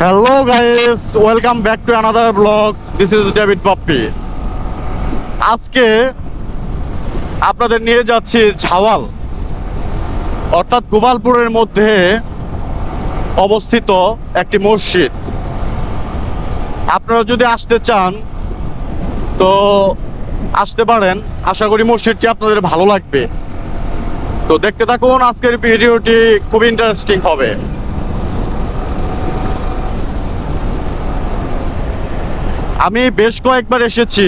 Hello guys welcome back to another blog this is David Poppy আজকে আপনাদের নিয়ে যাচ্ছি ঝাওয়াল, অর্থাৎ গোপালপুরের মধ্যে অবস্থিত একটি মসজিদ। আপনারা যদি আসতে চান, তো আসতে পারেন। আশা করি মসজিদটি আপনাদের ভালো লাগবে। তো দেখতে থাকুন, আজকের ভিডিওটি খুব ইন্টারেস্টিং হবে। আমি বেশ কয়েকবার এসেছি।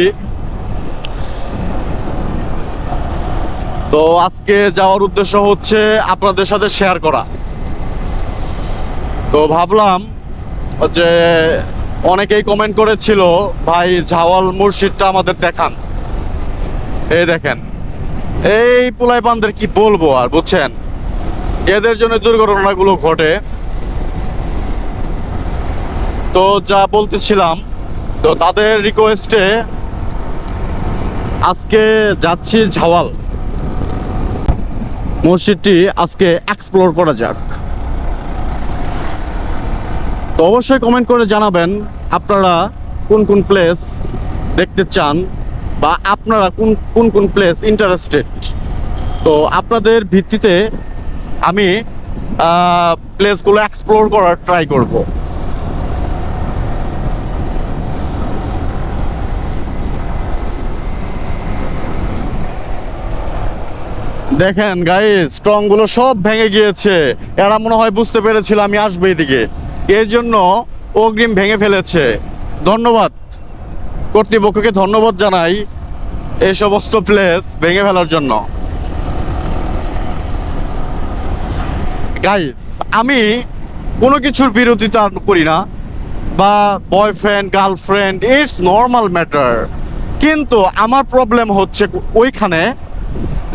তো আজকে যাওয়ার উদ্দেশ্য হচ্ছে আপনাদের সাথে শেয়ার করা। তো ভাবলাম যে অনেকেই কমেন্ট করেছিল, ভাই, ঝাওয়াল মুর্শিদটা আমাদের দেখান। এই দেখেন, এই পুলাই পানদের কি বলব আর, বুঝছেন? এদের জন্য দুর্ঘটনাগুলো ঘটে। তো যা বলতেছিলাম তো তাদের রিকোয়েস্টে আজকে যাচ্ছি ঝাওয়াল। মসজিদটি আজকে এক্সপ্লোর করা যাক। তো অবশ্যই কমেন্ট করে জানাবেন আপনারা কোন কোন প্লেস দেখতে চান বা আপনারা কোন কোন কোন প্লেস ইন্টারেস্টেড তো আপনাদের ভিত্তিতে আমি প্লেসগুলো এক্সপ্লোর করার ট্রাই করব। দেখেন গাইস স্ট্রংগুলো সব ভেঙে গিয়েছে। এরা মনে হয় বুঝতে পেরেছিল আমি আসব এদিকে। এই জন্য অগ্রিম ভেঙে ফেলেছে। ধন্যবাদ। কর্তৃপক্ষকে ধন্যবাদ জানাই এই সমস্ত প্লেস ভেঙে ফেলার জন্য। গাইস আমি কোনো কিছুর বিরোধিতা করি না। বা boyfriend girlfriend it's normal matter কিন্তু আমার প্রবলেম হচ্ছে ওইখানে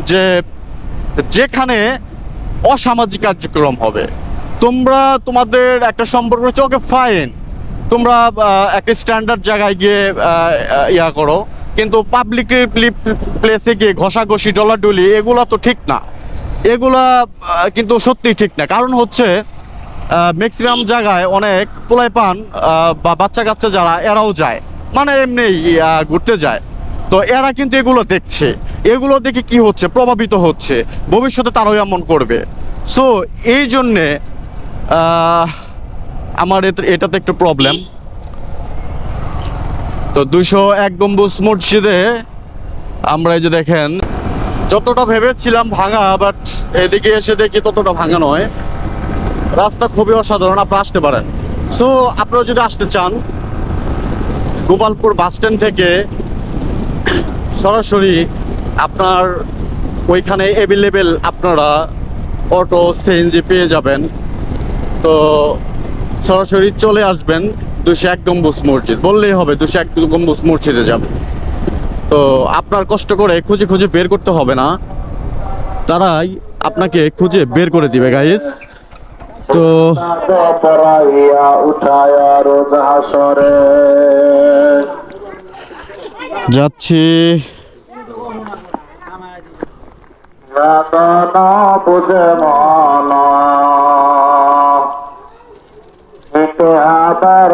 যে যেখানে অসামাজিক কার্যক্রম হবে। তোমরা তোমাদের একটা সম্পর্ক হচ্ছে ওকে ফাইন তোমরা একটা স্ট্যান্ডার্ড জায়গায় গিয়ে ইয়া করো। কিন্তু পাবলিক প্লেসে গিয়ে ঘষাঘষি, ডলাডলি, এগুলা তো ঠিক না। এগুলা কিন্তু সত্যি ঠিক না। কারণ হচ্ছে ম্যাক্সিমাম জায়গায় অনেক পোলাই পান বা বাচ্চা কাচ্চা যারা, এরাও যায়। মানে এমনি ঘুরতে যায়। তো এরা কিন্তু এগুলো দেখছে। এগুলো দেখে কি হচ্ছে? প্রভাবিত হচ্ছে। ভবিষ্যতে তারাও এমন করবে। সো এই জন্যে আমার এটাতে একটু প্রবলেম তো দুশো এক গম্বুজ মসজিদে আমরা এই যে দেখেন, যতটা ভেবেছিলাম ভাঙা বাট এদিকে এসে দেখি ততটা ভাঙা নয়। রাস্তা খুবই অসাধারণ, আপনারা আসতে পারেন। সো আপনারা যদি আসতে চান, গোপালপুর বাস স্ট্যান্ড থেকে সরাসরি আপনার ওইখানে অ্যাভেলেবেল আপনারা অটো সিএনজি পেয়ে যাবেন। তো সরাসরি চলে আসবেন দুশো এক গম্বুজ মসজিদ। বললেই হবে দুশো এক গম্বুজ মসজিদে যাবেন তো আপনার কষ্ট করে খুঁজে খুঁজে বের করতে হবে না। তারাই আপনাকে খুঁজে বের করে দিবে গাইস তো উঠায়া যাচ্ছি। বুঝে মন। আবার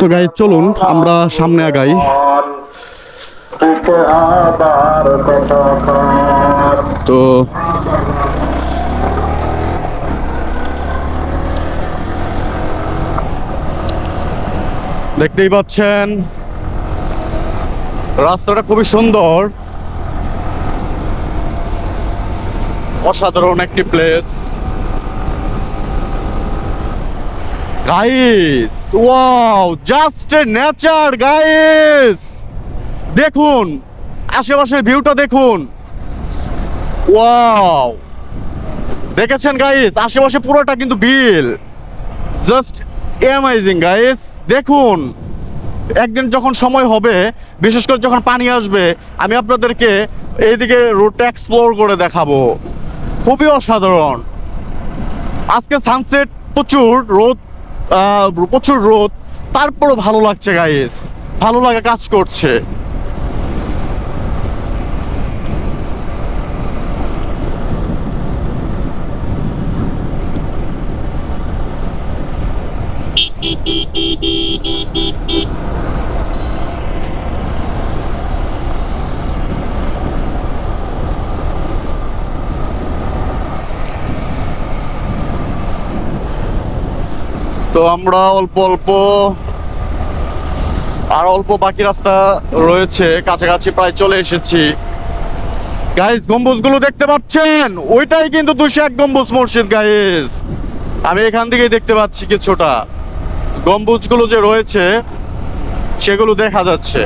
তো গাই চলুন আমরা সামনে আগাই। তো দেখতেই পাচ্ছেন। রাস্তাটা খুবই সুন্দর। অসাধারণ একটি place guys wow just a nature guys দেখুন, আশেপাশের ভিউটা দেখুন। ওয়াও দেখেছেন গাইস আশেপাশে পুরোটা কিন্তু বিল। জাস্ট অ্যামাইজিং গাইস দেখুন, একদিন যখন সময় হবে, বিশেষ করে যখন পানি আসবে, আমি আপনাদেরকে এইদিকে রোডটা এক্সপ্লোর করে দেখাবো। খুবই অসাধারণ। আজকে সানসেট প্রচুর রোদ প্রচুর রোদ। তারপরও ভালো লাগছে গাইস ভালো লাগা কাজ করছে। তো আমরা অল্প অল্প আর অল্প বাকি রাস্তা রয়েছে, কাছাকাছি প্রায় চলে এসেছি। গায়েস গম্বুজগুলো দেখতে পাচ্ছেন? ওইটাই কিন্তু দুশো এক গম্বুজ মসজিদ গাইজ আমি এখান থেকেই দেখতে পাচ্ছি কিছুটা। গম্বুজগুলো যে রয়েছে, সেগুলো দেখা যাচ্ছে।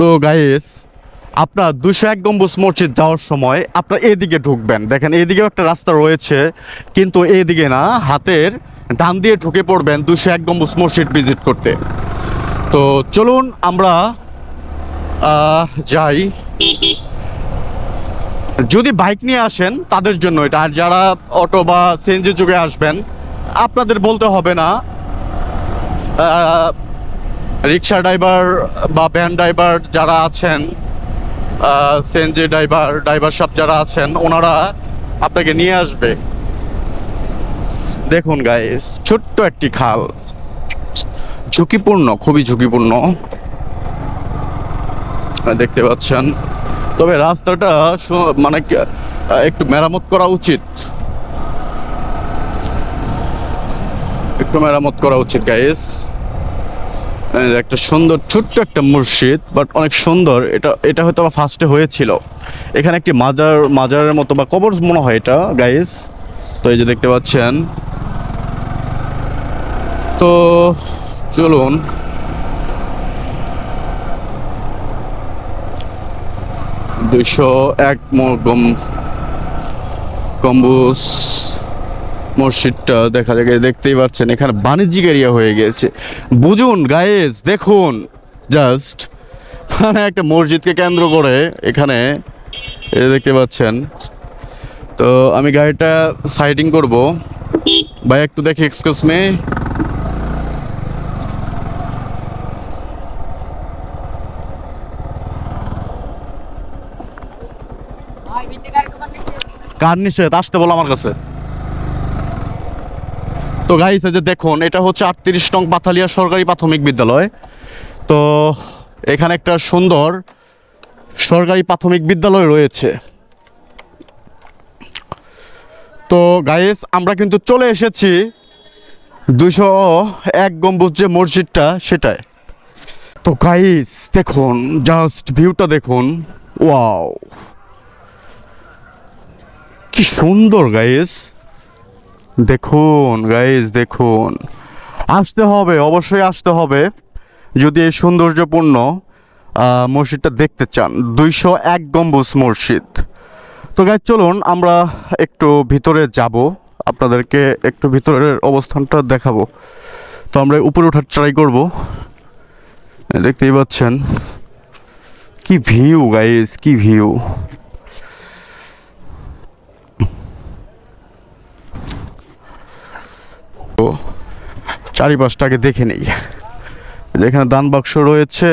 তো গাইস আপনার দুশো এক গম্বুজ মসজিদ যাওয়ার সময় আপনার এদিকে ঢুকবেন। দেখেন, এদিকেও একটা রাস্তা রয়েছে, কিন্তু এদিকে না, হাতের ডান দিয়ে ঢুকে পড়বেন দুশো এক গম্বুজ মসজিদ ভিজিট করতে। তো চলুন আমরা যাই। যদি বাইক নিয়ে আসেন, তাদের জন্য এটা। আর যারা অটো বা সিএনজি যুগে আসবেন, আপনাদের বলতে হবে না রিক্সা ড্রাইভার বা ভ্যান ড্রাইভার যারা আছেন সিএনজি ড্রাইভার ড্রাইভার সব যারা আছেন, ওনারা আপনাকে নিয়ে আসবে। দেখুন গাইস ছোট্ট একটি খাল। ঝুঁকিপূর্ণ, খুবই ঝুঁকিপূর্ণ। দেখতে পাচ্ছেন। তবে রাস্তাটা মানে একটু মেরামত করা উচিত। একটু মেরামত করা উচিত গাইস একটা সুন্দর, ছোট্ট একটা মসজিদ বাট অনেক সুন্দর। এটা এটা হয়তো বা ফার্স্টে হয়েছিল। এখানে একটি মাজার, মাজারের মতো বা কবর মনে হয় এটা গাইস তো এই যে দেখতে পাচ্ছেন। তো চলুন। দুইশো এক গম গম্বুজ। মসজিদটা দেখা যায়, দেখতেই পাচ্ছেন, এখানে বাণিজ্যিক এরিয়া হয়ে গেছে। বুঝুন গায়েস দেখুন জাস্ট মানে একটা মসজিদকে কেন্দ্র করে এখানে যে দেখতে পাচ্ছেন। তো আমি গাড়িটা সাইডিং করব। ভাই, একটু দেখি এক্সকিউজ মি কার নিষেধ? আসতে বলো আমার কাছে। তো গাইস এই যে দেখুন, এটা হচ্ছে আটত্রিশ নং পাথালিয়া সরকারি প্রাথমিক বিদ্যালয়। তো এখানে একটা সুন্দর সরকারি প্রাথমিক বিদ্যালয় রয়েছে। তো গাইস আমরা কিন্তু চলে এসেছি দুশো এক গম্বুজ যে মসজিদটা, সেটায়। তো গাইস দেখুন জাস্ট ভিউটা দেখুন। ওয়াও কি সুন্দর গাইস দেখুন গাইজ দেখুন। আসতে হবে, অবশ্যই আসতে হবে। যদি এই সৌন্দর্যপূর্ণ মসজিদটা দেখতে চান, দুইশো এক গম্বুজ মসজিদ। তো গাইজ চলুন, আমরা একটু ভিতরে যাব। আপনাদেরকে একটু ভিতরের অবস্থানটা দেখাবো। তো আমরা উপরে ওঠার ট্রাই করব। দেখতেই পাচ্ছেন। কি ভিউ গাইজ কি ভিউ তো চারিপাশটাকে দেখে নেই। যেখানে দান বাক্স রয়েছে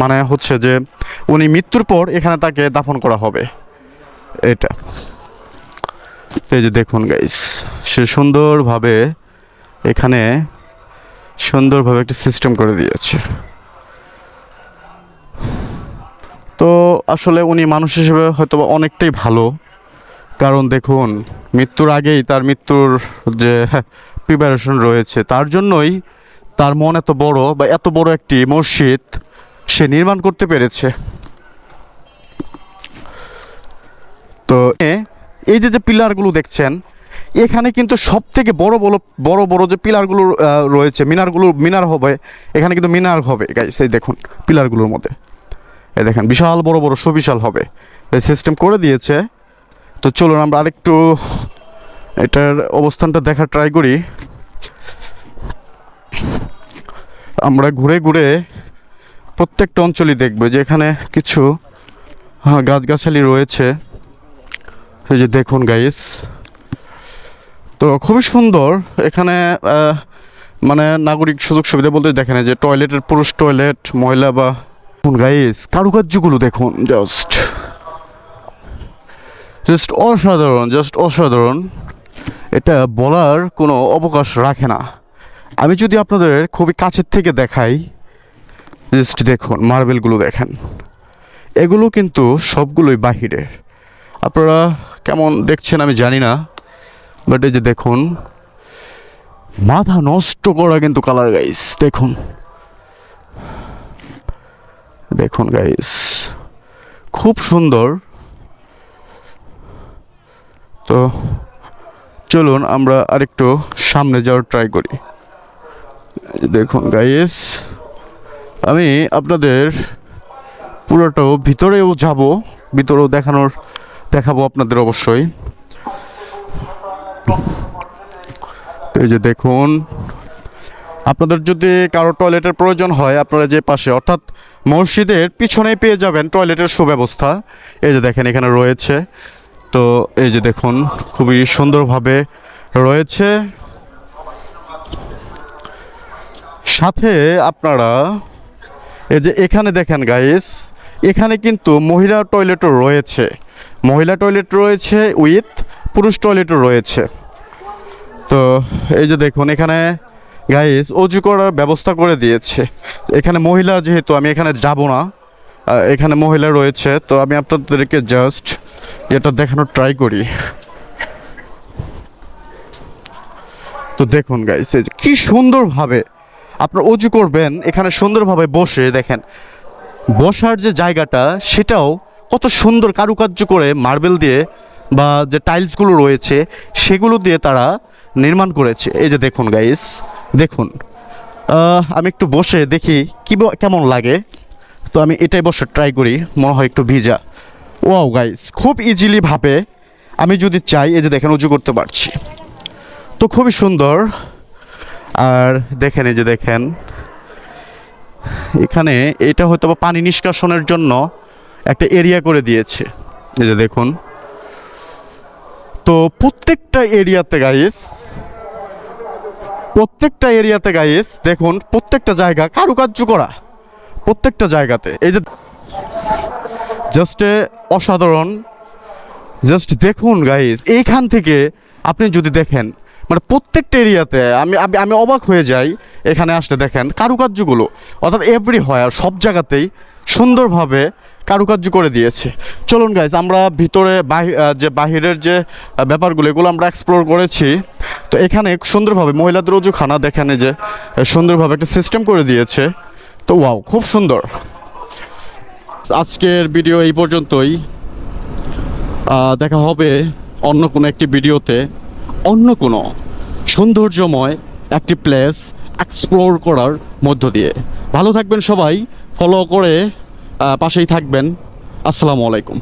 মানে হচ্ছে যে উনি মৃত্যুর পর এখানে তাকে দাফন করা হবে। এটা। এই যে দেখুন গাইস সে সুন্দরভাবে এখানে সুন্দরভাবে একটা সিস্টেম করে দিয়েছে। তো আসলে উনি মানুষ হিসেবে হয়তো অনেকটাই ভালো। কারণ দেখুন, মৃত্যুর আগেই তার মৃত্যুর যে প্রিপারেশন রয়েছে, তার জন্যই তার মন এত বড় বা এত বড় একটি মসজিদ সে নির্মাণ করতে পেরেছে। তো এই যে যে পিলারগুলো দেখছেন, এখানে কিন্তু সব থেকে বড় বড় বড় বড় যে পিলারগুলো রয়েছে, মিনারগুলো, মিনার হবে, এখানে কিন্তু মিনার হবে গাইস এই দেখুন, পিলারগুলোর মধ্যে। এই দেখেন বিশাল বড় বড় সুবিশাল হবে। এই সিস্টেম করে দিয়েছে। তো চলুন আমরা আরেকটু এটার অবস্থানটা দেখার ট্রাই করি। আমরা ঘুরে ঘুরে প্রত্যেকটা অঞ্চলই দেখব যে এখানে কিছু হ্যাঁ, গাছগাছালি রয়েছে। এই যে দেখুন গাইস তো খুবই সুন্দর। এখানে মানে নাগরিক সুযোগ সুবিধা বলতে দেখেন যে টয়লেটের পুরুষ টয়লেট মহিলা বা গাইস কারুকার্যগুলো দেখুন জাস্ট জাস্ট অসাধারণ জাস্ট অসাধারণ। এটা বলার কোনো অবকাশ রাখে না। আমি যদি আপনাদের খুবই কাছের থেকে দেখাই জাস্ট দেখুন, মার্বেলগুলো দেখেন। এগুলো কিন্তু সবগুলোই বাহিরের। আপনারা কেমন দেখছেন আমি জানি না বাট এই যে দেখুন, মাথা নষ্ট করা কিন্তু কালার গাইস দেখুন। দেখুন গাইস খুব সুন্দর। তো চলুন, আমরা আরেকটু সামনে যাওয়ার ট্রাই করি। দেখুন গাইস আমি আপনাদের পুরোটাও ভিতরেও যাব। ভিতরেও দেখানোর, দেখাবো আপনাদের অবশ্যই। এই যে দেখুন আপনাদের যদি কারও টয়লেটের প্রয়োজন হয়, আপনারা যে পাশে, অর্থাৎ মসজিদের পিছনেই পেয়ে যাবেন টয়লেটের সুব্যবস্থা। এই যে দেখেন, এখানে রয়েছে। তো এই যে দেখুন, খুবই সুন্দরভাবে রয়েছে। সাথে আপনারা, এই যে এখানে দেখেন গাইস এখানে কিন্তু মহিলা টয়লেটও রয়েছে। মহিলা টয়লেট রয়েছে উইথ পুরুষ টয়লেটও রয়েছে। তো এই যে দেখুন, এখানে গাইস অজু করার ব্যবস্থা করে দিয়েছে। এখানে মহিলা যেহেতু, আমি এখানে যাব না। এখানে মহিলা রয়েছে, তো আমি আপনাদেরকে জাস্ট এটা দেখানোর ট্রাই করি। তো দেখুন গাইস কি সুন্দরভাবে আপনার অজু করবেন, এখানে সুন্দরভাবে বসে দেখেন। বসার যে জায়গাটা, সেটাও কত সুন্দর কারুকার্য করে মার্বেল দিয়ে বা যে টাইলসগুলো রয়েছে, সেগুলো দিয়ে তারা নির্মাণ করেছে। এই যে দেখুন গাইস দেখুন আমি একটু বসে দেখি কি কেমন লাগে। তো আমি এটাই বসে ট্রাই করি, মনে হয় একটু ভিজা। ওয়াও গাইস খুব ইজিলি ভাবে আমি যদি চাই, এই যে দেখেন, উঁচু করতে পারছি। তো খুবই সুন্দর। আর দেখেন, এই যে দেখেন, এখানে এটা হয়তো বা পানি নিষ্কাশনের জন্য একটা এরিয়া করে দিয়েছে। এই যে দেখুন। তো প্রত্যেকটা এরিয়াতে গাইস প্রত্যেকটা এরিয়াতে গাইস দেখুন, প্রত্যেকটা জায়গা কারুকার্য করা। প্রত্যেকটা জায়গাতে। এই যে জাস্ট অসাধারণ। জাস্ট দেখুন গাইস এইখান থেকে আপনি যদি দেখেন মানে প্রত্যেকটা এরিয়াতে আমি আমি অবাক হয়ে যাই এখানে আসলে দেখেন কারুকার্যগুলো। অর্থাৎ এভরি হয় আর সব জায়গাতেই সুন্দরভাবে কারুকার্য করে দিয়েছে। চলুন গাইজ আমরা ভিতরে যে বাহিরের যে ব্যাপারগুলো, এগুলো আমরা এক্সপ্লোর করেছি। তো এখানে সুন্দরভাবে মহিলাদের অজুখানা, দেখেন যে সুন্দরভাবে একটা সিস্টেম করে দিয়েছে। তো ওয়াও খুব সুন্দর। আজকের ভিডিও এই পর্যন্তই। দেখা হবে অন্য কোনো একটি ভিডিওতে অন্য কোনো সৌন্দর্যময় একটি প্লেস এক্সপ্লোর করার মধ্য দিয়ে। ভালো থাকবেন সবাই। ফলো করে পাশেই থাকবেন। আসসালামু আলাইকুম।